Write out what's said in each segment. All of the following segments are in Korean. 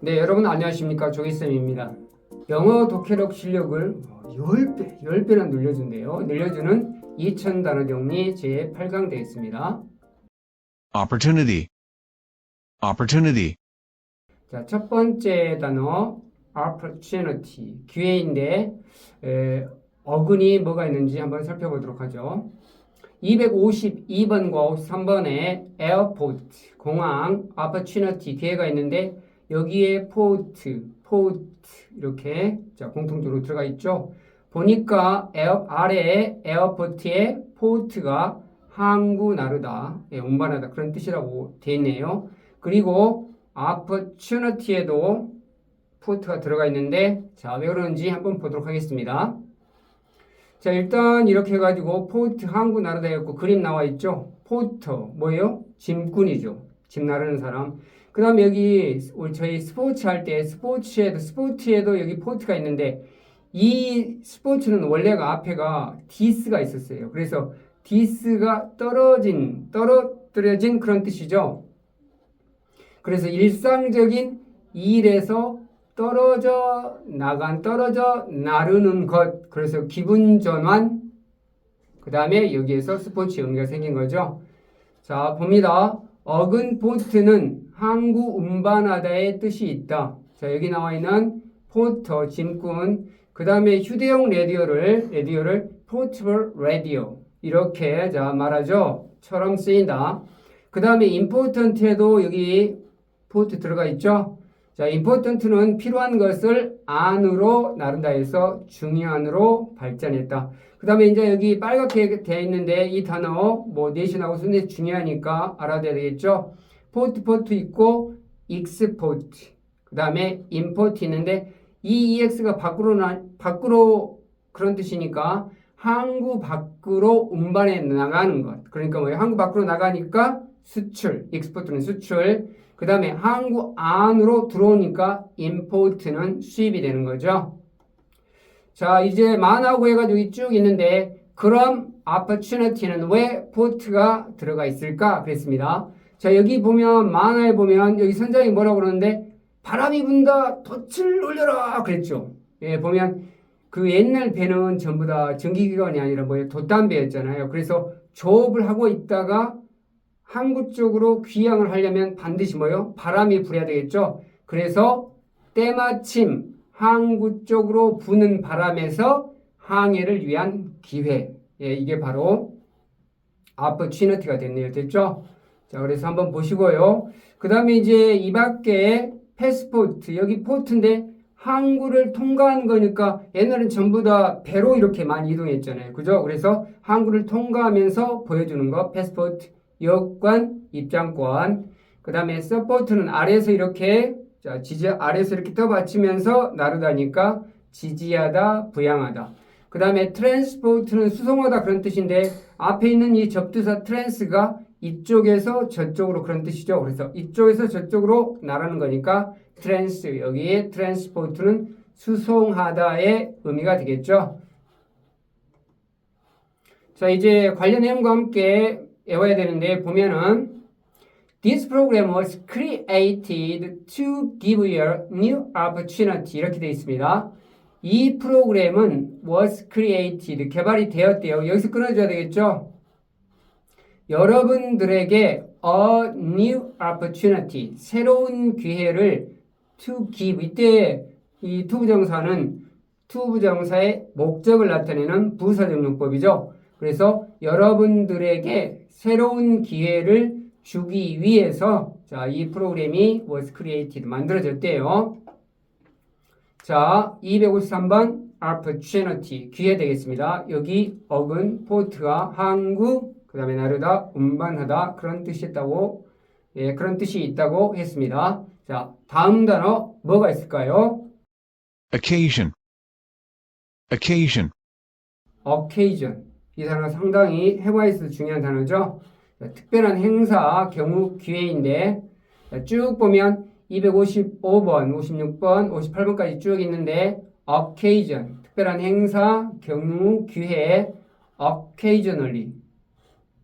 네, 여러분 안녕하십니까. 조기쌤입니다. 영어 독해력 실력을 10배, 10배나 늘려준대요. 늘려주는 2000단어 정리 제8강 되겠습니다. opportunity, opportunity, 자, 첫 번째 단어 opportunity, 기회인데 에, 어근이 뭐가 있는지 한번 살펴보도록 하죠. 252번과 53번에 airport, 공항, opportunity, 기회가 있는데 여기에 port, port 이렇게 자, 공통적으로 들어가 있죠. 보니까 에어, 아래에 에어포트에 포트가 항구 나르다, 예, 운반하다 그런 뜻이라고 되어 있네요. 그리고 opportunity에도 포트가 들어가 있는데 자, 왜 그러는지 한번 보도록 하겠습니다. 자, 일단 이렇게 해가지고 포트 항구 나르다였고 그림 나와 있죠. 포터 뭐예요? 짐꾼이죠. 짐 나르는 사람. 그 다음에 여기 우리 저희 스포츠 할 때 스포츠에도 스포츠에도 여기 포트가 있는데 이 스포츠는 원래가 앞에가 디스가 있었어요. 그래서 디스가 떨어진 떨어뜨려진 그런 뜻이죠. 그래서 일상적인 일에서 떨어져 나간 떨어져 나르는 것 그래서 기분 전환 그 다음에 여기에서 스포츠 의미가 생긴 거죠. 자 봅니다. 어근 포트는 항구 운반하다의 뜻이 있다. 자 여기 나와 있는 포터 짐꾼 그 다음에 휴대용 라디오를 라디오를 포트블 라디오 이렇게 자 말하죠. 처럼 쓰인다. 그 다음에 important에도 여기 포트 들어가 있죠. 자, important는 필요한 것을 안으로 나른다 해서 중요한으로 발전했다. 그 다음에 이제 여기 빨갛게 되어 있는데 이 단어 뭐 내신하고 순대 중요하니까 알아야 되겠죠. 포트 포트 있고 export 그 다음에 import 있는데 이 ex가 밖으로 나, 밖으로 그런 뜻이니까 항구 밖으로 운반해 나가는 것. 그러니까 뭐예요? 항구 밖으로 나가니까 수출, export는 수출. 그 다음에 항구 안으로 들어오니까 import는 수입이 되는 거죠. 자, 이제 만하고 해가지고 여기 쭉 있는데, 그럼 opportunity는 왜 port가 들어가 있을까? 그랬습니다. 자, 여기 보면, 만화에 보면, 여기 선장이 뭐라고 그러는데, 바람이 분다, 돛을 올려라! 그랬죠. 예, 보면, 그 옛날 배는 전부 다 전기기관이 아니라 뭐예요? 돛담배였잖아요. 그래서 조업을 하고 있다가 항구 쪽으로 귀향을 하려면 반드시 뭐요? 바람이 불어야 되겠죠. 그래서 때마침 항구 쪽으로 부는 바람에서 항해를 위한 기회. 예, 이게 바로 opportunity가 됐네요. 됐죠? 자, 그래서 한번 보시고요. 그 다음에 이제 이 밖에 패스포트, 여기 포트인데 항구를 통과한 거니까 옛날엔 전부 다 배로 이렇게 많이 이동했잖아요. 그죠? 그래서 항구를 통과하면서 보여주는 거, 패스포트. 여권, 입장권. 그 다음에 서포트는 아래에서 이렇게, 자, 지지, 아래에서 이렇게 떠받치면서 나르다니까 지지하다, 부양하다. 그 다음에 트랜스포트는 수송하다 그런 뜻인데 앞에 있는 이 접두사 트랜스가 이쪽에서 저쪽으로 그런 뜻이죠. 그래서 이쪽에서 저쪽으로 나가는 거니까 트랜스, 여기에 트랜스포트는 수송하다의 의미가 되겠죠. 자, 이제 관련 내용과 함께 외워야 되는데 보면은 This program was created to give you new opportunity 이렇게 되어 있습니다. 이 프로그램은 was created 개발이 되었대요. 여기서 끊어줘야 되겠죠? 여러분들에게 a new opportunity 새로운 기회를 to give 이때 이 to 부정사는 to 부정사의 목적을 나타내는 부사정용법이죠. 그래서 여러분들에게 새로운 기회를 주기 위해서 자, 이 프로그램이 was created 만들어졌대요. 자, 253번 opportunity 기회 되겠습니다. 여기 어근 포트가 항구 그다음에 나르다 운반하다 그런 뜻이 있다고 예, 그런 뜻이 있다고 했습니다. 자, 다음 단어 뭐가 있을까요? occasion, occasion, occasion. 이 단어가 상당히 있어서 중요한 단어죠. 자, 특별한 행사, 경우, 기회인데 자, 쭉 보면 255번, 56번, 58번까지 쭉 있는데 occasion, 특별한 행사, 경우, 기회, occasionally.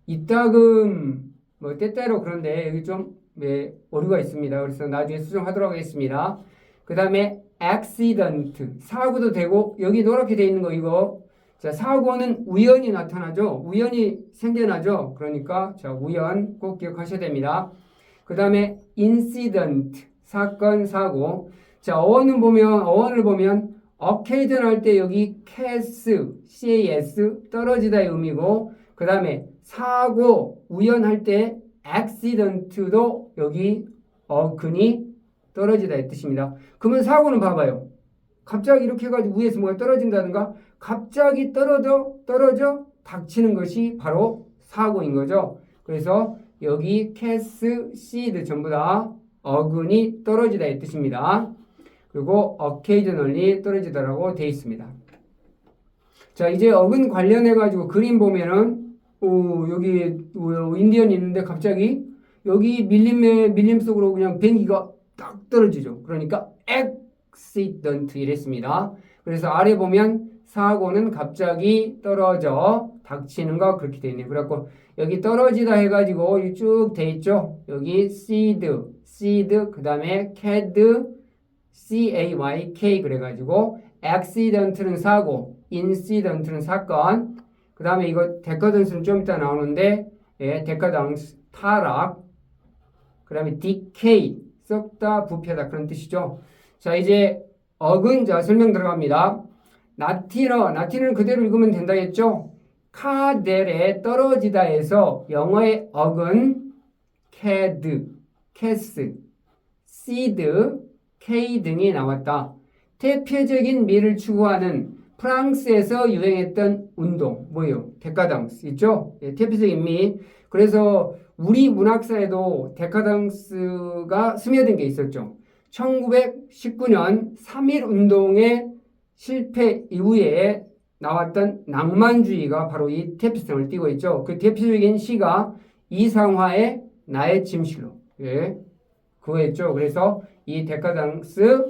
이따금 뭐 때때로 그런데 여기 좀 네, 오류가 있습니다. 그래서 나중에 수정하도록 하겠습니다. 그 다음에 accident 사고도 되고 여기 노랗게 돼 있는 거 이거 자 사고는 우연히 나타나죠. 우연히 생겨나죠. 그러니까 자 우연 꼭 기억하셔야 됩니다. 그 다음에 incident 사건 사고 자 어원은 보면 어원을 보면 occasion 할 때 여기 cas cas 떨어지다의 의미고 그 다음에 사고 우연할 때 accident도 여기 어근이 떨어지다의 뜻입니다. 그러면 사고는 봐봐요. 갑자기 이렇게 해가지고 위에서 뭐가 떨어진다든가 갑자기 떨어져 떨어져 닥치는 것이 바로 사고인 거죠. 그래서 여기 캐스, 시드 전부 다 어근이 떨어지다의 뜻입니다. 그리고 occasionally 떨어지다라고 되어 있습니다. 자 이제 어근 관련해 가지고 그림 보면은 오, 여기 어, 인디언이 있는데 갑자기 여기 밀림에 밀림 속으로 그냥 비행기가 딱 떨어지죠. 그러니까 accident 이랬습니다. 그래서 아래 보면 사고는 갑자기 떨어져 닥치는 거 그렇게 돼 있네요. 그래갖고 여기 떨어지다 해가지고 쭉 돼 있죠. 여기 seed, seed 그 다음에 cad, c a y k 그래가지고 accident는 사고, incident는 사건. 그 다음에 이거 데카던스는 좀 이따 나오는데 예, 데카던스 타락. 그 다음에 decay 썩다 부패다 그런 뜻이죠. 자 이제 어근 자 설명 들어갑니다. 나티러 나티는 그대로 읽으면 된다 했죠. 카델에 떨어지다에서 영어의 어근 캐드, 캐스, 시드, 케이 등이 나왔다. 대표적인 미를 추구하는 프랑스에서 유행했던 운동 뭐예요? 데카당스 있죠? 예, 대표적인 미. 그래서 우리 문학사에도 데카당스가 스며든 게 있었죠. 1919년 3.1 운동의 실패 이후에 나왔던 낭만주의가 바로 이 대표성을 띠고 있죠. 그 대표적인 시가 이상화의 나의 침실로. 예. 그거였죠. 그래서 이 데카당스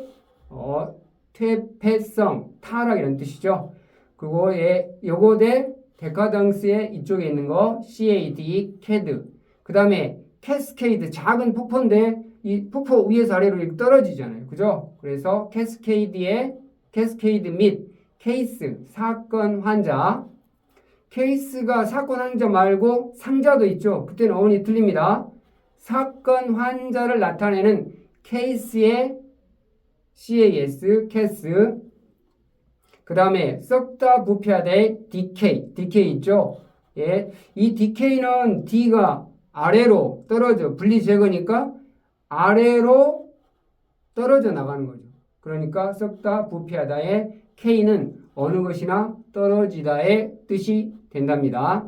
어, 퇴폐성, 타락이라는 뜻이죠. 그리고 예, 요거 대 데카당스의 이쪽에 있는 거 CAD, CAD. 그 다음에 캐스케이드 작은 폭포인데 이 폭포 위에서 아래로 떨어지잖아요. 그죠? 그래서 캐스케이드의 캐스케이드 및 케이스 사건 환자 케이스가 사건 환자 말고 상자도 있죠. 그때는 어원이 틀립니다. 사건 환자를 나타내는 케이스의 CAS, 캐스 그 다음에 썩다 부패하다의 DK, DK 있죠. 예, 이 DK는 D가 아래로 떨어져 분리 제거니까 아래로 떨어져 나가는 거죠. 그러니까 썩다 부패하다의 K는 어느 것이나 떨어지다의 뜻이 된답니다.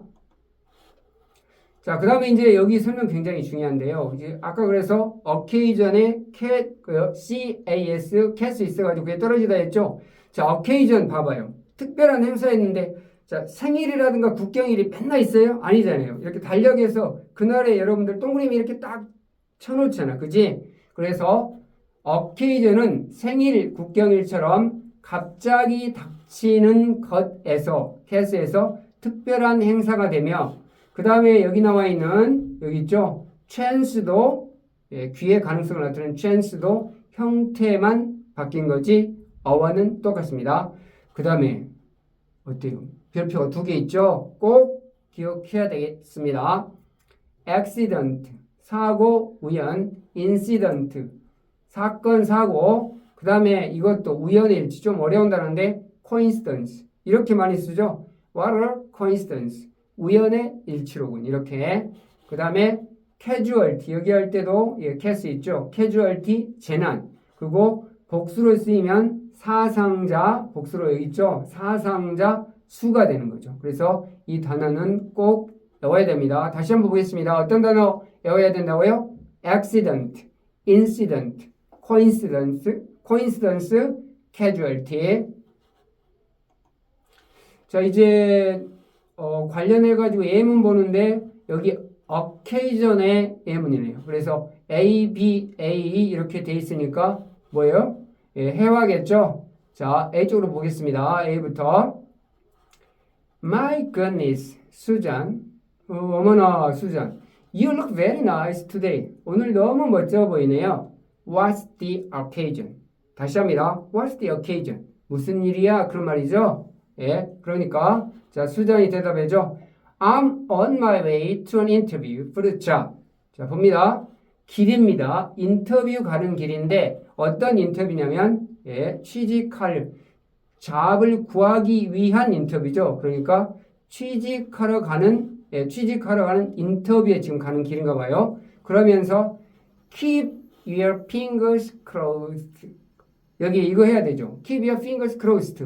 자, 그 다음에 이제 여기 설명 굉장히 중요한데요. 이제 아까 그래서 occasion에 cat, 그 cas, 있어가지고 그게 떨어지다 했죠. 자, occasion 봐봐요. 특별한 행사였는데, 자, 생일이라든가 국경일이 맨날 있어요? 아니잖아요. 이렇게 달력에서 그날에 여러분들 동그라미 이렇게 딱 쳐놓잖아. 그지? 그래서 occasion은 생일, 국경일처럼 갑자기 닥치는 것에서, 캐스에서 특별한 행사가 되며, 그 다음에 여기 나와 있는, 여기 있죠? chance도, 예, 귀의 가능성을 나타내는 chance도 형태만 바뀐 거지, 어원은 똑같습니다. 그 다음에, 어때요? 별표가 두 개 있죠? 꼭 기억해야 되겠습니다. accident, 사고, 우연, incident, 사건, 사고, 그 다음에 이것도 우연의 일치 좀 어려운 단어인데 coincidence 이렇게 많이 쓰죠. What a coincidence 우연의 일치로군 이렇게 그 다음에 casualty 여기 할 때도 예, case 있죠. casualty 재난 그리고 복수로 쓰이면 사상자 복수로 여기 있죠. 사상자 수가 되는 거죠. 그래서 이 단어는 꼭 외워야 됩니다. 다시 한번 보겠습니다. 어떤 단어 외워야 된다고요? accident, incident, coincidence, coincidence, casualty. 자, 이제 어, 관련해 가지고 예문 보는데 여기 occasion의 예문이네요. 그래서 A, B, A 이렇게 돼 있으니까 뭐예요? 예, 해와겠죠. 자, A 쪽으로 보겠습니다. A부터. My goodness, 수잔. 어, 어머나, 수잔. You look very nice today. 오늘 너무 멋져 보이네요. What's the occasion? 다시 합니다. What's the occasion? 무슨 일이야? 그런 말이죠. 예, 그러니까 자 수잔이 대답해줘. I'm on my way to an interview for the job. 자 봅니다. 길입니다. 인터뷰 가는 길인데 어떤 인터뷰냐면 예, 취직할 잡을 구하기 위한 인터뷰죠. 그러니까 취직하러 가는 예, 취직하러 가는 인터뷰에 지금 가는 길인가 봐요. 그러면서 keep your fingers crossed. 여기 이거 해야 되죠. Keep your fingers crossed.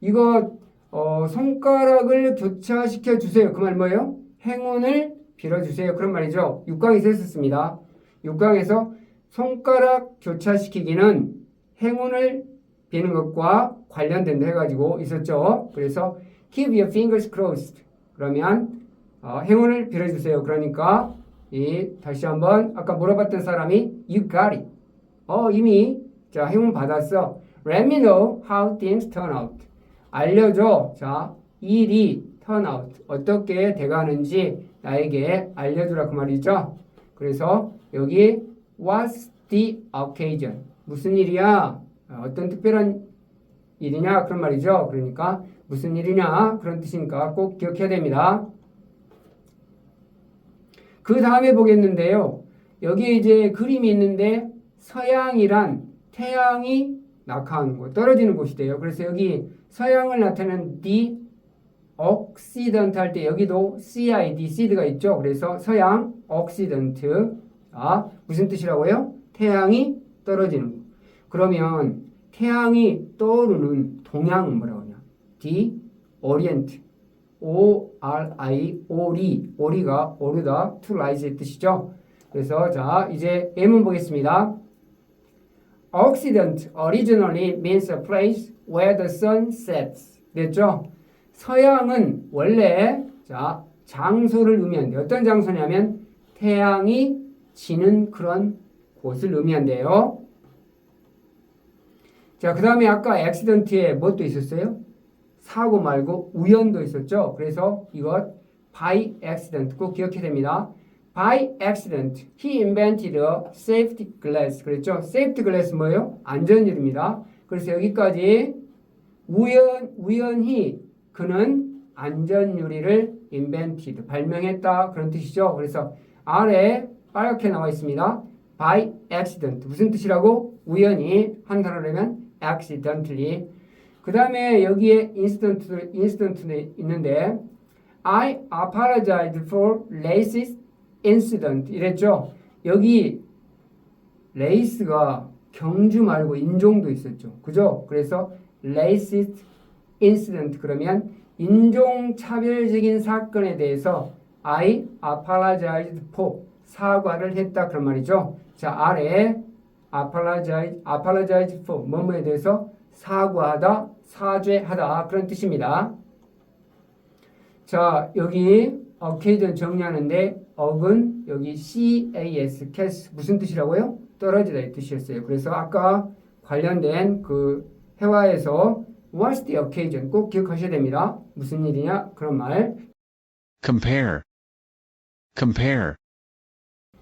이거 어, 손가락을 교차시켜 주세요. 그 말 뭐예요? 행운을 빌어 주세요. 그런 말이죠. 6강에서 했었습니다. 6강에서 손가락 교차시키기는 행운을 비는 것과 관련된다 해가지고 있었죠. 그래서 keep your fingers crossed. 그러면 어, 행운을 빌어주세요. 그러니까 이 다시 한번 아까 물어봤던 사람이 you got it. 어 이미 자 행운 받았어. Let me know how things turn out. 알려줘. 자 일이 turn out 어떻게 돼가는지 나에게 알려주라 그 말이죠. 그래서 여기 what's the occasion 무슨 일이야? 어, 어떤 특별한 일이냐 그런 말이죠. 그러니까 무슨 일이냐 그런 뜻이니까 꼭 기억해야 됩니다. 그 다음에 보겠는데요. 여기에 이제 그림이 있는데 서양이란 태양이 낙하하는 곳, 떨어지는 곳이 돼요. 그래서 여기 서양을 나타내는 the occident 할 때 여기도 cid, cd가 있죠. 그래서 서양, occident. 아, 무슨 뜻이라고요? 태양이 떨어지는 곳. 그러면 태양이 떠오르는 동양은 뭐라고 하냐? the orient. O R I 오리 오리가 오르다 to rise의 뜻이죠. 그래서 자 이제 예문 보겠습니다. Occident originally means a place where the sun sets. 됐죠? 서양은 원래 자 장소를 의미한대. 어떤 장소냐면 태양이 지는 그런 곳을 의미한대요. 자, 그 다음에 아까 accident에 뭣도 있었어요? 사고 말고 우연도 있었죠. 그래서 이것 by accident 꼭 기억해야 됩니다. By accident, he invented a safety glass. 그랬죠? safety glass 뭐예요? 안전유리입니다. 그래서 여기까지 우연 우연히 그는 안전유리를 invented 발명했다 그런 뜻이죠. 그래서 아래 빨갛게 나와 있습니다. by accident 무슨 뜻이라고? 우연히 한 단어라면 accidentally 그 다음에 여기에 incident, incident 있는데 I apologize for racist incident 이랬죠. 여기 레이스가 경주 말고 인종도 있었죠. 그죠? 그래서 racist incident 그러면 인종차별적인 사건에 대해서 I apologized for 사과를 했다 그런 말이죠. 자 아래 apologize, apologize for 뭐뭐에 대해서 사과하다, 사죄하다 그런 뜻입니다. 자 여기 occasion 정리하는데 oc은 여기 cas, cas 무슨 뜻이라고요? 떨어지다 이 뜻이었어요. 그래서 아까 관련된 그 회화에서 what's the occasion 꼭 기억하셔야 됩니다. 무슨 일이냐 그런 말. compare, compare,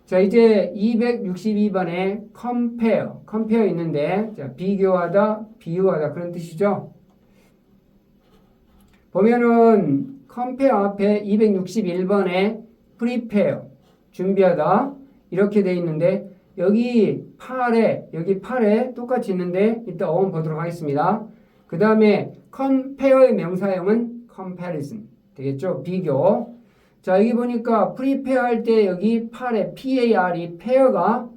자 이제 262번에 compare, compare 있는데 자 비교하다, 비유하다 그런 뜻이죠. 보면은 compare 앞에 261번에 prepare 준비하다 이렇게 돼 있는데 여기 팔에 여기 팔에 똑같이 있는데 이따 어원 보도록 하겠습니다. 그 다음에 compare의 명사형은 comparison 되겠죠? 비교. 자 여기 보니까 prepare 할 때 여기 팔에 par이 pair가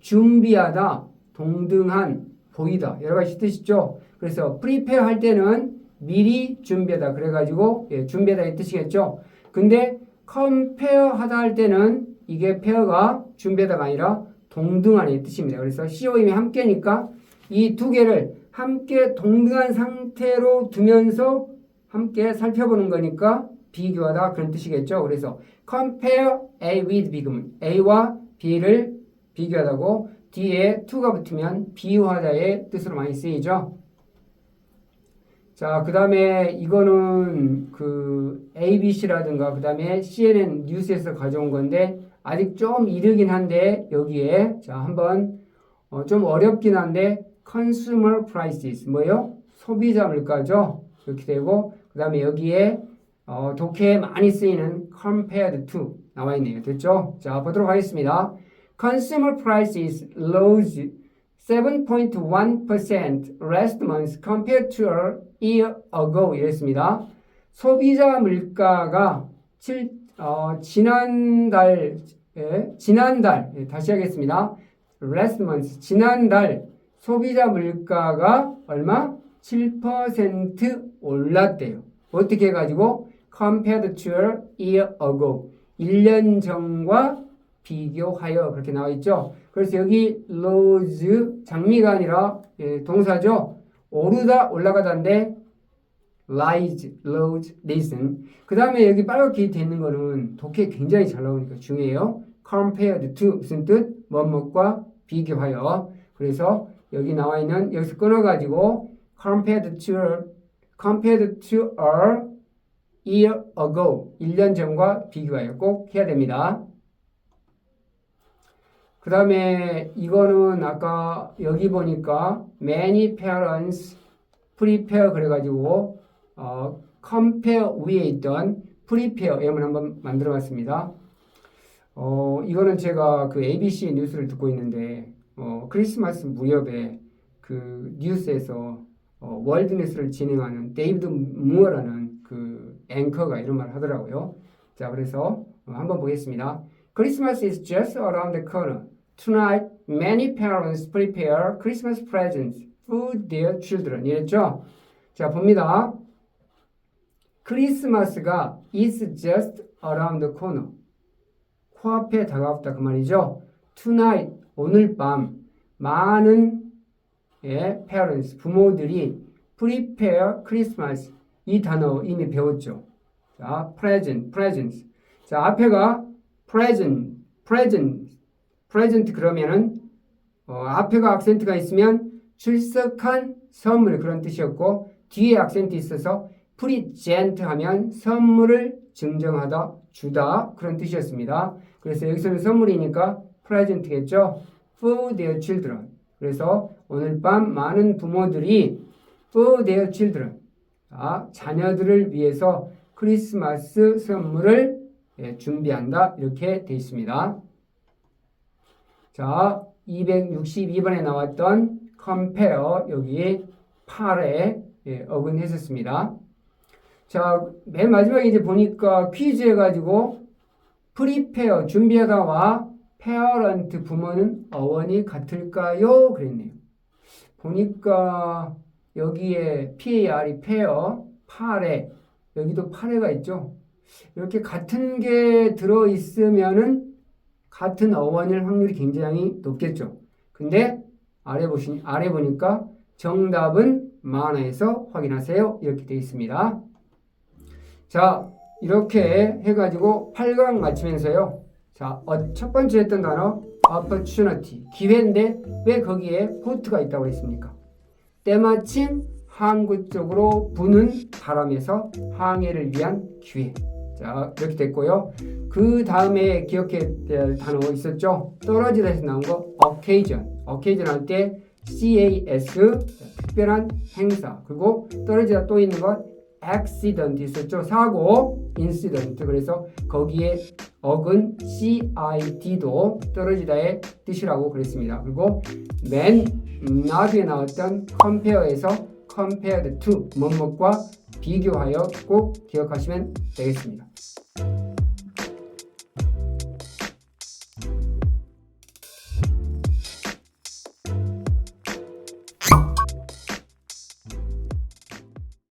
준비하다, 동등한, 보이다 여러 가지 뜻이죠. 그래서 prepare 할 때는 미리 준비하다 그래가지고 예, 준비하다 이 뜻이겠죠. 근데 compare 하다 할 때는 이게 pair가 준비하다가 아니라 동등한 이 뜻입니다. 그래서 CO임이 함께니까 이 두 개를 함께 동등한 상태로 두면서 함께 살펴보는 거니까 비교하다 그런 뜻이겠죠. 그래서 compare A with B 그러면 A와 B를 비교하다고 뒤에 to가 붙으면 비유하다의 뜻으로 많이 쓰이죠. 자, 그 다음에 이거는 그 ABC라든가 그 다음에 CNN 뉴스에서 가져온 건데 아직 좀 이르긴 한데 여기에 자, 한번 어, 좀 어렵긴 한데 consumer prices 뭐예요? 소비자 물가죠. 이렇게 되고 그 다음에 여기에 어, 독해에 많이 쓰이는 compared to 나와 있네요. 됐죠? 자, 보도록 하겠습니다. Consumer prices rose 7.1% last month compared to a year ago 이랬습니다. 소비자 물가가 7, 어, 지난달, 예, 지난달, 예, 다시 하겠습니다. last month, 지난달 소비자 물가가 얼마? 7% 올랐대요. 어떻게 해가지고 compared to a year ago 1년 전과 비교하여 그렇게 나와 있죠. 그래서 여기 rose 장미가 아니라 예, 동사죠. 오르다 올라가다인데 rise, rose, risen. 그 다음에 여기 빨갛게 돼 있는 거는 독해 굉장히 잘 나오니까 중요해요. compared to 무슨 뜻? 뭐뭐과 비교하여. 그래서 여기 나와 있는 여기서 끊어가지고 compared to compared to a year ago 1년 전과 비교하여 꼭 해야 됩니다. 그 다음에 이거는 아까 여기 보니까 many parents prepare 그래가지고 어, compare 위에 있던 prepare 예문 한번 만들어 봤습니다. 어, 이거는 제가 그 ABC 뉴스를 듣고 있는데 어, 크리스마스 무렵에 그 뉴스에서 어, 월드 뉴스를 진행하는 데이비드 무어라는 그 앵커가 이런 말을 하더라고요. 자, 그래서 어, 한번 보겠습니다. Christmas is just around the corner. Tonight, many parents prepare Christmas presents for their children. 이랬죠? 자, 봅니다. 크리스마스가 is just around the corner. 코앞에 다가왔다 그 말이죠. Tonight, 오늘 밤 많은 예, parents, 부모들이 prepare Christmas 이 단어 이미 배웠죠. 자, present, presents. 자, 앞에가 present, present, present 그러면은 어, 앞에가 악센트가 있으면 출석한 선물 그런 뜻이었고 뒤에 악센트 있어서 present 하면 선물을 증정하다, 주다 그런 뜻이었습니다. 그래서 여기서는 선물이니까 present겠죠. For their children. 그래서 오늘 밤 많은 부모들이 for their children, 자, 자녀들을 위해서 크리스마스 선물을 예, 준비한다 이렇게 되어 있습니다. 자, 262번에 나왔던 compare 여기 8에 예, 어근했었습니다. 자, 맨 마지막에 이제 보니까 퀴즈 해가지고 prepare 준비하다와 parent 부모는 어원이 같을까요? 그랬네요. 보니까 여기에 PAR이 페어, 파레, 여기도 파레가 있죠. 이렇게 같은 게 들어 있으면은 같은 어원일 확률이 굉장히 높겠죠. 근데 아래 보시 아래 보니까 정답은 만화에서 확인하세요. 이렇게 되어 있습니다. 자, 이렇게 해가지고 8강 마치면서요. 자, 어, 첫 번째 했던 단어 opportunity 기회인데 왜 거기에 포트가 있다고 했습니까? 때마침 항구 쪽으로 부는 바람에서 항해를 위한 기회. 자, 이렇게 됐고요. 그 다음에 기억해야 될 단어 있었죠? 떨어지다에서 나온 거 occasion. occasion 할 때 CAS 특별한 행사. 그리고 떨어지다 또 있는 건 accident 있었죠? 사고, incident. 그래서 거기에 어근 CID도 떨어지다의 뜻이라고 그랬습니다. 그리고 맨 나중에 나왔던 compare에서 compared to 뭐뭐과 비교하여 꼭 기억하시면 되겠습니다. Bye.